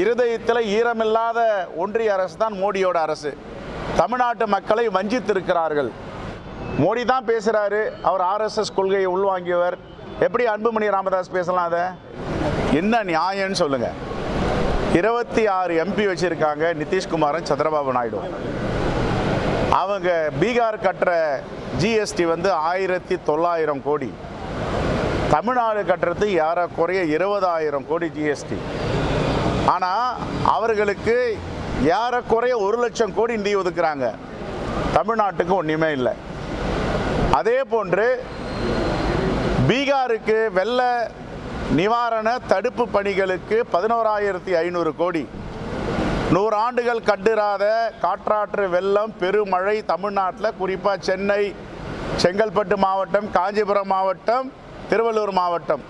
இருதயத்தில் ஈரமில்லாத ஒன்றிய அரசு தான் மோடியோட அரசு. தமிழ்நாட்டு மக்களை வஞ்சித்திருக்கிறார்கள். மோடி தான் பேசுகிறாரு அவர் ஆர்எஸ்எஸ் கொள்கையை உள்வாங்கியவர். எப்படி அன்புமணி ராமதாஸ் பேசலாம் அதை? என்ன நியாயம்னு சொல்லுங்கள் இருபத்தி ஆறு எம்பி வச்சுருக்காங்க நிதிஷ்குமாரும் சந்திரபாபு நாயுடு. அவங்க பீகார் கட்டுற ஜிஎஸ்டி வந்து ஆயிரத்தி தொள்ளாயிரம் கோடி. தமிழ்நாடு கட்டுறது ஏறக்குறைய இருபதாயிரம் கோடி ஜிஎஸ்டி ஆனால் அவர்களுக்கு ஏறக்குறைய ஒரு லட்சம் கோடி நிதி ஒதுக்குறாங்க. தமிழ்நாட்டுக்கு ஒன்றுமே இல்லை. அதே போன்று பீகாருக்கு வெள்ள நிவாரண தடுப்பு பணிகளுக்கு பதினோராயிரத்தி ஐநூறு கோடி. நூறு ஆண்டுகள் கண்டிராத காற்றாற்று வெள்ளம் பெருமழை தமிழ்நாட்டில் குறிப்பாக சென்னை செங்கல்பட்டு மாவட்டம் காஞ்சிபுரம் மாவட்டம் திருவள்ளூர் மாவட்டம்.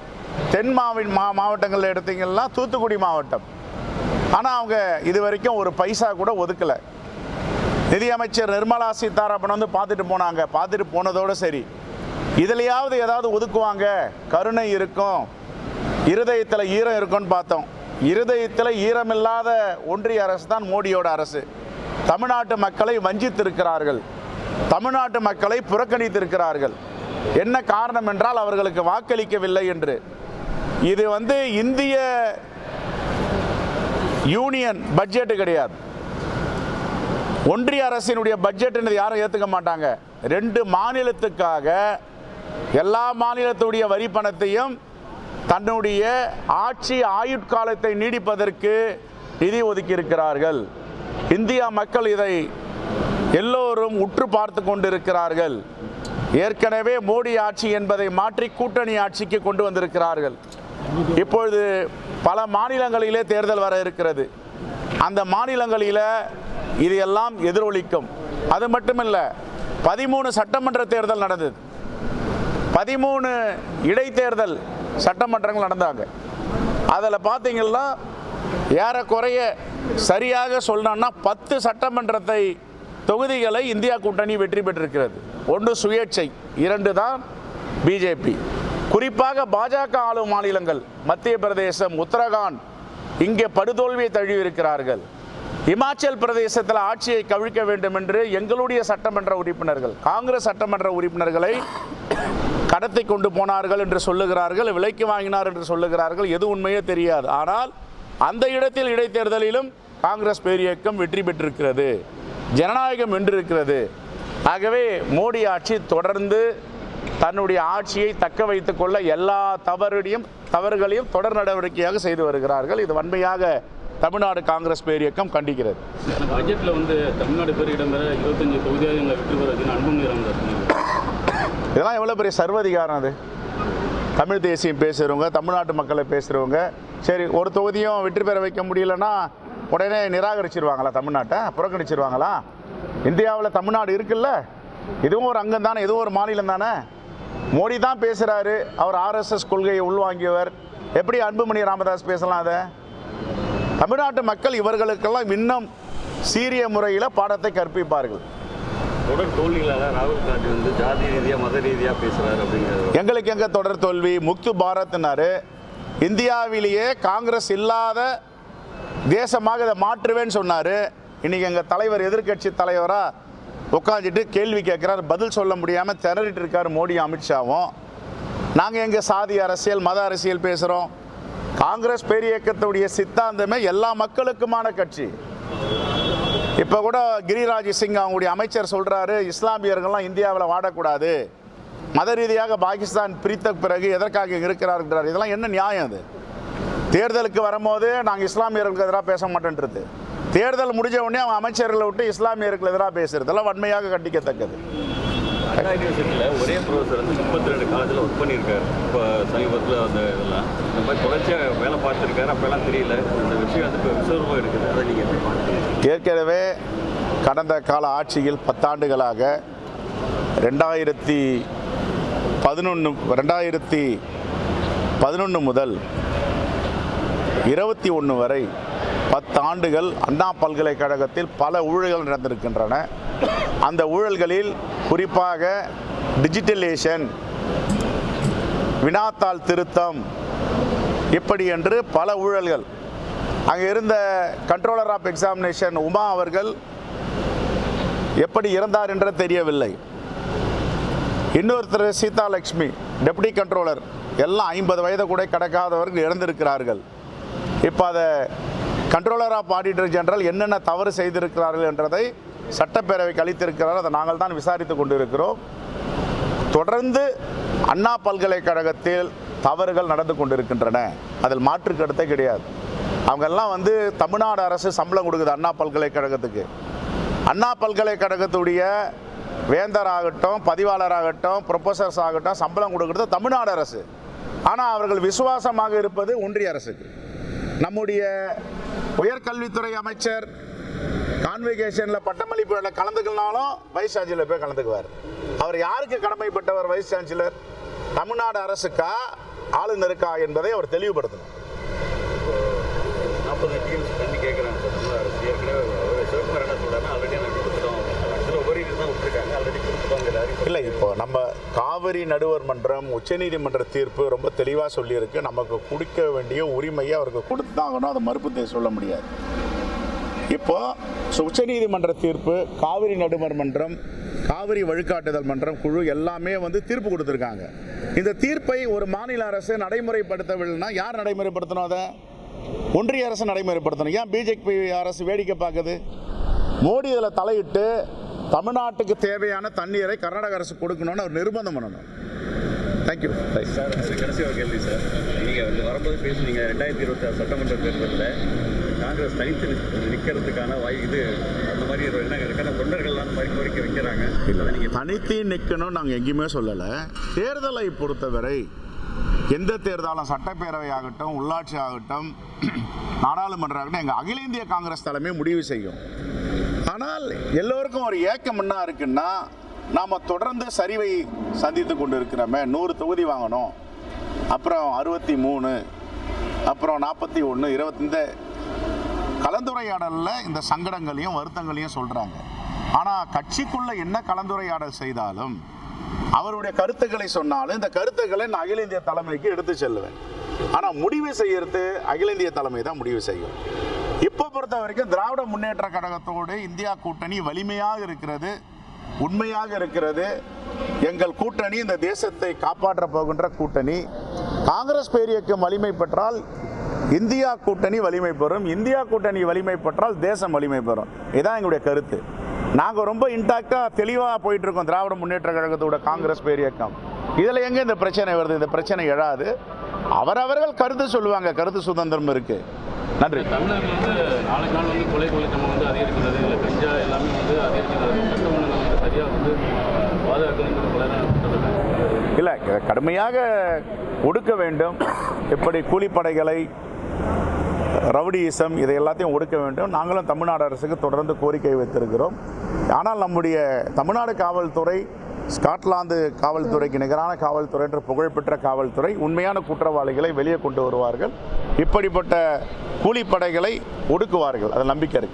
தென் மாவின் மா மாவட்டங்களில் எடுத்தீங்கன்னா தூத்துக்குடி மாவட்டம். ஆனால் அவங்க இது வரைக்கும் ஒரு பைசா கூட ஒதுக்கலை. நிதியமைச்சர் நிர்மலா சீதாராமன் வந்து பார்த்துட்டு போனாங்க. பார்த்துட்டு போனதோடு சரி. இதுலையாவது ஏதாவது ஒதுக்குவாங்க? கருணை இருக்கும். இருதயத்தில் ஈரம் இருக்கும்னு பார்த்தோம். இருதயத்தில் ஈரமில்லாத ஒன்றிய அரசு தான் மோடியோட அரசு. தமிழ்நாட்டு மக்களை வஞ்சித்திருக்கிறார்கள். தமிழ்நாட்டு மக்களை புறக்கணித்திருக்கிறார்கள். என்ன காரணம் என்றால் அவர்களுக்கு வாக்களிக்கவில்லை என்று. இது வந்து இந்திய யூனியன் பட்ஜெட்டு கிடையாது. ஒன்றிய அரசினுடைய பட்ஜெட்டுன்னு யாரும் ஏற்றுக்க மாட்டாங்க. ரெண்டு மாநிலத்துக்காக எல்லா மாநிலத்துடைய வரி பணத்தையும் தன்னுடைய ஆட்சி ஆயுட்காலத்தை நீடிப்பதற்கு நிதி ஒதுக்கி இருக்கிறார்கள் இந்தியா மக்கள் இதை எல்லோரும் உற்று பார்த்து கொண்டிருக்கிறார்கள். ஏற்கனவே மோடி ஆட்சி என்பதை மாற்றி கூட்டணி ஆட்சிக்கு கொண்டு வந்திருக்கிறார்கள். இப்பொழுது பல மாநிலங்களிலே தேர்தல் வர இருக்கிறது. அந்த மாநிலங்களில் இது எல்லாம் எதிரொலிக்கும். அது மட்டுமல்ல பதிமூணு சட்டமன்ற தேர்தல் நடந்தது. பதிமூணு இடைத்தேர்தல் சட்டமன்றங்கள் நடந்தாங்க. அதில் பார்த்தீங்கன்னா ஏறக்குறைய சரியாக சொல்லணும்னா பத்து சட்டமன்றத்தை தொகுதிகளை இந்தியா கூட்டணி வெற்றி பெற்றிருக்கிறது. ஒன்று சுயேட்சை இரண்டு தான் பிஜேபி குறிப்பாக பாஜக ஆளும் மாநிலங்கள் மத்திய பிரதேசம் உத்தரகாண்ட் இங்கே படுதோல்வியை தழுவியிருக்கிறார்கள். இமாச்சல் பிரதேசத்தில் ஆட்சியை கவிழ்க்க வேண்டும் என்று எங்களுடைய சட்டமன்ற உறுப்பினர்கள் காங்கிரஸ் சட்டமன்ற உறுப்பினர்களை கடத்தி கொண்டு போனார்கள் என்று சொல்லுகிறார்கள் விலைக்கு வாங்கினார் என்று சொல்லுகிறார்கள் எது உண்மையோ தெரியாது. ஆனால் அந்த இடத்தில் இடைத்தேர்தலிலும் காங்கிரஸ் பேரியக்கம் வெற்றி பெற்றிருக்கிறது ஜனநாயகம் வென்றிருக்கிறது. ஆகவே மோடி ஆட்சி தொடர்ந்து தன்னுடைய ஆட்சியை தக்க வைத்துக் கொள்ள எல்லா தவறுடையும் தவறுகளையும் தொடர் நடவடிக்கையாக செய்து வருகிறார்கள். இது வன்மையாக தமிழ்நாடு காங்கிரஸ் பேரியக்கம் கண்டிக்கிறது. பட்ஜெட்ல வந்து தமிழ்நாடு பேர் இடம்பெற இருபத்தஞ்சு தொகுதியாக எங்களை வெற்றி பெற வச்சுன்னு அன்புமணி ராமதாஸ் சொன்னாங்க. இதெல்லாம் எவ்வளோ பெரிய சர்வதிகாரம் அது? தமிழ் தேசியம் பேசுகிறவங்க தமிழ்நாட்டு மக்களை பேசுகிறவங்க சரி ஒரு தொகுதியும் வெற்றி பெற வைக்க முடியலன்னா உடனே நிராகரிச்சிருவாங்களா தமிழ்நாட்டை? புறக்கணிச்சிருவாங்களா? இந்தியாவில் தமிழ்நாடு இருக்குல்ல? இதுவும் ஒரு அங்கம் தானே இதுவும் ஒரு மாநிலம் தானே? மோடி தான் பேசுகிறாரு அவர் ஆர்எஸ்எஸ் கொள்கையை உள்வாங்கியவர். எப்படி அன்புமணி ராமதாஸ் பேசலாம் அதை? தமிழ்நாட்டு மக்கள் இவர்களுக்கெல்லாம் இன்னும் சீரிய முறையில் பாடத்தை கற்பிப்பார்கள். தொடர் தோல்விகளாக ராகுல் காந்தி வந்து ஜாதி ரீதியாக மத ரீதியாக பேசுகிறாரு அப்படிங்கிறது. எங்களுக்கு எங்க தொடர் தோல்வி? முக்து பாரத்னாரு. இந்தியாவிலேயே காங்கிரஸ் இல்லாத தேசமாக இதை மாற்றுவேன்னு சொன்னார். இன்னைக்கு எங்கள் தலைவர் எதிர்க்கட்சி தலைவராக உட்காந்துட்டு கேள்வி கேட்குறாரு பதில் சொல்ல முடியாமல் திணறிட்டு இருக்கார் மோடி அமித்ஷாவும். நாங்கள் எங்கள் சாதி அரசியல் மத அரசியல் பேசுகிறோம் காங்கிரஸ் பேரியக்கத்துடைய சித்தாந்தமே எல்லா மக்களுக்குமான கட்சி. இப்போ கூட கிரிராஜ் சிங் அவங்களுடைய அமைச்சர் சொல்கிறாரு இஸ்லாமியர்கள்லாம் இந்தியாவில் வாடக்கூடாது. மத ரீதியாக பாகிஸ்தான் பிரித்த பிறகு எதற்காக இருக்கிறார்கிறார் இதெல்லாம் என்ன நியாயம் அது? தேர்தலுக்கு வரும்போது நாங்கள் இஸ்லாமியர்களுக்கு எதிராக பேச மாட்டேன்றது. தேர்தல் முடிஞ்ச உடனே அவங்க அமைச்சர்களை விட்டு இஸ்லாமியர்களுக்கு எதிராக பேசுறது. இதெல்லாம் வன்மையாக கண்டிக்கத்தக்கது. ஒரே ப்ரொஃபஸர் வந்து முப்பத்தி ரெண்டு காலேஜில் ஒர்க் பண்ணியிருக்காரு. இப்போ சமீபத்தில் அந்த இதெல்லாம். இந்த மாதிரி தொடர்ச்சியாக வேலை பார்த்துருக்காரு. அப்போல்லாம் தெரியல. இந்த விஷயம் வந்து இப்போ விசுவரமாக இருக்குது. அதை நீங்கள் ஏற்கனவே கடந்த கால ஆட்சியில் பத்தாண்டுகளாக ரெண்டாயிரத்தி பதினொன்று ரெண்டாயிரத்தி பதினொன்று முதல் இருபத்தி ஒன்று வரை பத்து ஆண்டுகள் அண்ணா பல்கலைக்கழகத்தில் பல ஊழல்கள் நடந்திருக்கின்றன. அந்த ஊழல்களில் குறிப்பாக டிஜிட்டலேஷன் வினாத்தாள் திருத்தம் இப்படி என்று பல ஊழல்கள். அங்கே இருந்த கண்ட்ரோலர் ஆஃப் எக்ஸாமினேஷன் உமா அவர்கள் எப்படி இறந்தார் என்று தெரியவில்லை. இன்னொருத்தர் சீதா லட்சுமி டெப்டி கண்ட்ரோலர் எல்லாம் ஐம்பது வயது கூட கடக்காதவர்கள் இறந்திருக்கிறார்கள். இப்போ அதை கண்ட்ரோலர் ஆஃப் ஆடிட்டர் ஜெனரல் என்னென்ன தவறு செய்திருக்கிறார்கள் என்றதை சட்டப்பேரவைக்கு அளித்திருக்கிறார். அதை நாங்கள் தான் விசாரித்து கொண்டிருக்கிறோம். தொடர்ந்து அண்ணா பல்கலைக்கழகத்தில் தவறுகள் நடந்து கொண்டிருக்கின்றன. அதில் மாற்று கருத்தே கிடையாது. அவங்கெல்லாம் வந்து தமிழ்நாடு அரசு சம்பளம் கொடுக்குது அண்ணா பல்கலைக்கழகத்துக்கு. அண்ணா பல்கலைக்கழகத்துடைய வேந்தர் ஆகட்டும் பதிவாளராகட்டும் ப்ரொஃபஸர்ஸ் ஆகட்டும் சம்பளம் கொடுக்குறது தமிழ்நாடு அரசு. ஆனால் அவர்கள் விசுவாசமாக இருப்பது ஒன்றிய அரசுக்கு. நம்முடைய உயர்கல்வித்துறை அமைச்சர் கான்வெகேஷனில் பட்டமளிப்பு விழா கலந்துக்கலனாலும் வைஸ் சான்சலர் போய் கலந்துக்குவார். அவர் யாருக்கு கடமைப்பட்டவர் வைஸ் சான்சலர் தமிழ்நாடு அரசுக்கா ஆளுநருக்கா என்பதை அவர் தெளிவுபடுத்தணும். இல்லை இப்போ நம்ம காவிரி நடுவர் மன்றம் உச்சநீதிமன்ற தீர்ப்பு ரொம்ப தெளிவாக சொல்லியிருக்கு. நமக்கு கொடுக்க வேண்டிய உரிமையை அவருக்கு கொடுத்தாங்கன்னு அதை மறுப்பு சொல்ல முடியாது. இப்போ உச்சநீதிமன்ற தீர்ப்பு காவிரி நடுவர் மன்றம் காவிரி வழிகாட்டுதல் மன்றம் குழு எல்லாமே வந்து தீர்ப்பு கொடுத்துருக்காங்க. இந்த தீர்ப்பை ஒரு மாநில அரசு நடைமுறைப்படுத்தவில்லைன்னா யார் நடைமுறைப்படுத்தணும் அதை? ஒன்றிய அரசு நடைமுறைப்படுத்தணும். ஏன் பிஜேபி அரசு வேடிக்கை பார்க்குது? மோடி இதில் தலையிட்டு தமிழ்நாட்டுக்கு தேவையான தண்ணீரை கர்நாடக அரசு கொடுக்கணும்னு அவர் நிர்பந்தம் பண்ணணும். தேங்க்யூ சார் கடைசி ஒரு கேள்வி சார். நீங்கள் வந்து வரும்போது பேசுனீங்க ரெண்டாயிரத்தி இருபத்தி ஆறு சட்டமன்ற தேர்தலில் காங்கிரஸ் தனித்து நிற்க- நிற்கிறதுக்கான வாய் இது அந்த மாதிரி ஒரு என்ன இருக்கான தொண்டர்கள்லாம் அந்த மாதிரி கோரிக்கை வைக்கிறாங்க. அதை நீங்கள் தனித்து நிற்கணும்னு நாங்கள் எங்கேயுமே சொல்லலை. தேர்தலை பொறுத்தவரை எந்த தேர்தலும் சட்டப்பேரவை ஆகட்டும் உள்ளாட்சி ஆகட்டும் நாடாளுமன்றம் ஆகட்டும் எங்கள் அகில இந்திய காங்கிரஸ் தலைமை முடிவு செய்யும். ஆனால் எல்லோருக்கும் ஒரு ஏக்கம் என்ன இருக்குன்னா நாம் தொடர்ந்து சரிவை சந்தித்து கொண்டு இருக்கிறோமே நூறு தொகுதி வாங்கணும். அப்புறம் அறுபத்தி மூணு அப்புறம் நாற்பத்தி ஒன்று இருபத்தஞ்சு கலந்துரையாடலில் இந்த சங்கடங்களையும் வருத்தங்களையும் சொல்கிறாங்க ஆனால் கட்சிக்குள்ளே என்ன கலந்துரையாடல் செய்தாலும் அவருடைய கருத்துக்களை சொன்னாலும் இந்த கருத்துக்களை நான் அகில இந்திய தலைமைக்கு எடுத்து செல்லுவேன். ஆனால் முடிவு செய்யறது அகில இந்திய தலைமை தான் முடிவு செய்யும். இப்போ பொறுத்த வரைக்கும் திராவிட முன்னேற்ற கழகத்தோடு இந்தியா கூட்டணி வலிமையாக இருக்கிறது உண்மையாக இருக்கிறது. எங்கள் கூட்டணி இந்த தேசத்தை காப்பாற்ற போகின்ற கூட்டணி. காங்கிரஸ் பேரியக்கம் வலிமை பெற்றால் இந்தியா கூட்டணி வலிமை பெறும். இந்தியா கூட்டணி வலிமை பெற்றால் தேசம் வலிமை பெறும். இதுதான் எங்களுடைய கருத்து. நாங்கள் ரொம்ப இன்டாக்டாக தெளிவாக போயிட்டுருக்கோம் திராவிட முன்னேற்ற கழகத்தோட காங்கிரஸ் பேரியக்கம். இதில் எங்கே இந்த பிரச்சனை வருது? இந்த பிரச்சனை எழாது. அவரவர்கள் கருத்து சொல்லுவாங்க. கருத்து சுதந்திரம் இருக்குது நன்றி. தமிழர்கள் வந்து நாளுக்கு நாள் வந்து கொலை கொலைத்தனம் வந்து அதிகரிக்கிறது இல்லை கஞ்சா எல்லாமே வந்து அதிகரிக்கிறது சட்ட ஒழுங்கு வந்து சரியாக வந்து பாதுகாக்கணுங்கிற பல இல்லை கடுமையாக ஒடுக்க வேண்டும். எப்படி கூலிப்படைகளை ரவுடியிசம் இதை எல்லாத்தையும் ஒடுக்க வேண்டும். நாங்களும் தமிழ்நாடு அரசுக்கு தொடர்ந்து கோரிக்கை வைத்திருக்கிறோம். ஆனால் நம்முடைய தமிழ்நாடு காவல்துறை ஸ்காட்லாந்து காவல்துறைக்கு நிகரான காவல்துறை என்ற புகழ்பெற்ற காவல்துறை உண்மையான குற்றவாளிகளை வெளியே கொண்டு வருவார்கள். இப்படிப்பட்ட கூலிப்படைகளை ஒடுக்குவார்கள். அது நம்பிக்கை இருக்கு.